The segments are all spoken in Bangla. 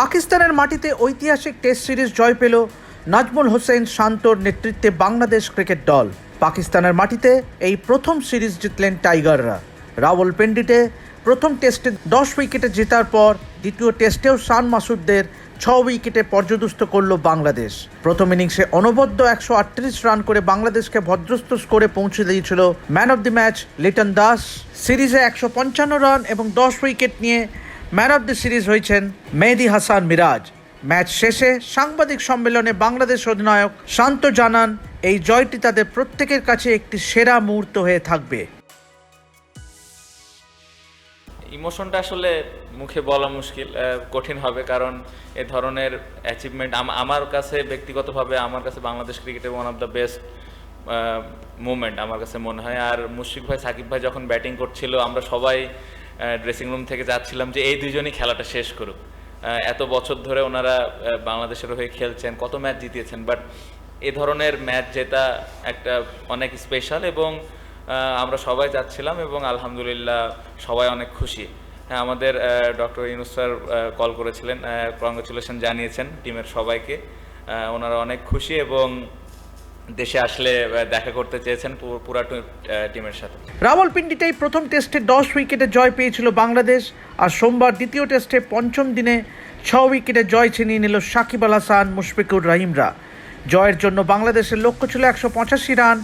পাকিস্তানের মাটিতে ঐতিহাসিক টেস্ট সিরিজ জয় পেল নাজমুল হোসেন শান্তর নেতৃত্বে বাংলাদেশ ক্রিকেট দল। পাকিস্তানের মাটিতে এই প্রথম সিরিজ জিতলেন টাইগাররা। রাওয়ালপিন্ডিতে প্রথম টেস্টে দশ উইকেটে জেতার পর দ্বিতীয় টেস্টেও শান মাসুদদের ছ উইকেটে পর্যদুস্ত করল বাংলাদেশ। প্রথম ইনিংসে অনবদ্য একশো আটত্রিশ রান করে বাংলাদেশকে ভদ্রস্ত স্কোরে পৌঁছে দিয়েছিল man of the match Liton Das. সিরিজে একশো পঞ্চান্ন রান এবং দশ উইকেট নিয়ে ম্যান অব দ্য সিরিজ হয়েছেন মেহেদি হাসান মিরাজ। ম্যাচ শেষে সাংবাদিক সম্মেলনে বাংলাদেশ অধিনায়ক শান্ত জানান, এই জয়টি তাদের প্রত্যেকের কাছে একটি সেরা মুহূর্ত হয়ে থাকবে। ইমোশনটা আসলে মুখে বলা মুশকিল কঠিন হবে কারণ এ ধরনের অ্যাচিভমেন্ট আমার কাছে ব্যক্তিগতভাবে, আমার কাছে বাংলাদেশ ক্রিকেটের one of the best movement আমার কাছে মনে হয়। আর মুশফিক ভাই, সাকিব ভাই যখন ব্যাটিং করছিল, আমরা সবাই ড্রেসিং রুম থেকে যাচ্ছিলাম যে এই দুজনই খেলাটা শেষ করুক। এত বছর ধরে ওনারা বাংলাদেশের হয়ে খেলছেন, কত ম্যাচ জিতিয়েছেন বাট এ ধরনের ম্যাচ জেতা একটা অনেক স্পেশাল এবং আমরা সবাই যাচ্ছিলাম এবং আলহামদুলিল্লাহ সবাই অনেক খুশি। হ্যাঁ আমাদের ডক্টর ইউনুস স্যার কল করেছিলেন কংগ্রেচুলেশন জানিয়েছেন টিমের সবাইকে। ওনারা অনেক খুশি এবং দেশে আসলে দেখা করতে চেয়েছেন পুরা টিমের সাথে। রাওয়ালপিন্ডিতেই প্রথম টেস্টে দশ উইকেটে জয় পেয়েছিল বাংলাদেশ, আর সোমবার দ্বিতীয় টেস্টে পঞ্চম দিনে ছ উইকেটে জয় ছিনিয়ে নিল সাকিব আল হাসান, মুশফিকুর রহিমরা। জয়ের জন্য বাংলাদেশের লক্ষ্য ছিল একশো পঁচাশি রান।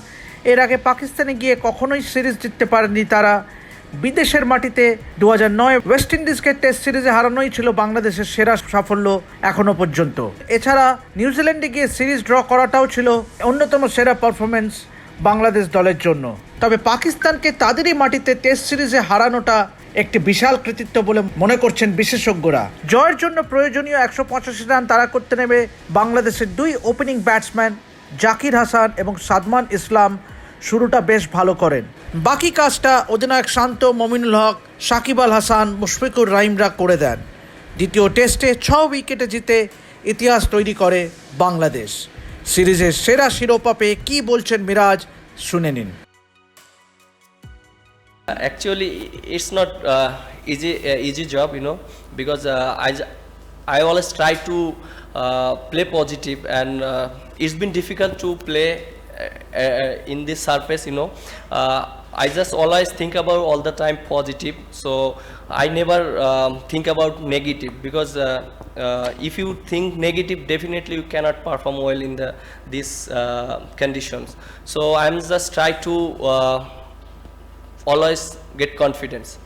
এর আগে পাকিস্তানে গিয়ে কখনোই সিরিজ জিততে পারেনি তারা। বিদেশের মাটিতে দু হাজার নয় ওয়েস্ট ইন্ডিজকে টেস্ট সিরিজে হারানোই ছিল বাংলাদেশের সেরা সাফল্য এখনও পর্যন্ত। এছাড়া নিউজিল্যান্ডে গিয়ে সিরিজ ড্র করাটাও ছিল অন্যতম সেরা পারফরমেন্স বাংলাদেশ দলের জন্য। তবে পাকিস্তানকে তাদেরই মাটিতে টেস্ট সিরিজে হারানোটা একটি বিশাল কৃতিত্ব বলে মনে করছেন বিশেষজ্ঞরা। জয়ের জন্য প্রয়োজনীয় একশো পঁচাশি রান তারা করতে নেবে বাংলাদেশের দুই ওপেনিং ব্যাটসম্যান জাকির হাসান এবং সাদমান ইসলাম। শুরুটা বেশ ভালো করেন। বাকি কাজটা অধিনায়ক শান্ত মমিনুল হক, সাকিব আল হাসান, মুশফিকুর রাইমরা করে দেন। দ্বিতীয় টেস্টে ছ উইকেটে জিতে ইতিহাস তৈরি করে বাংলাদেশ। সিরিজের সেরা শিরোপা পেয়ে কী বলছেন মিরাজ, শুনে নিন। Actually it's not easy easy job you know because I I also try to play positive and it's been difficult to play in this surface you know I just always think about all the time positive so I never um, think about negative because uh, uh, if you think negative definitely you cannot perform well in the these uh, conditions. So I'm just try to uh, always get confidence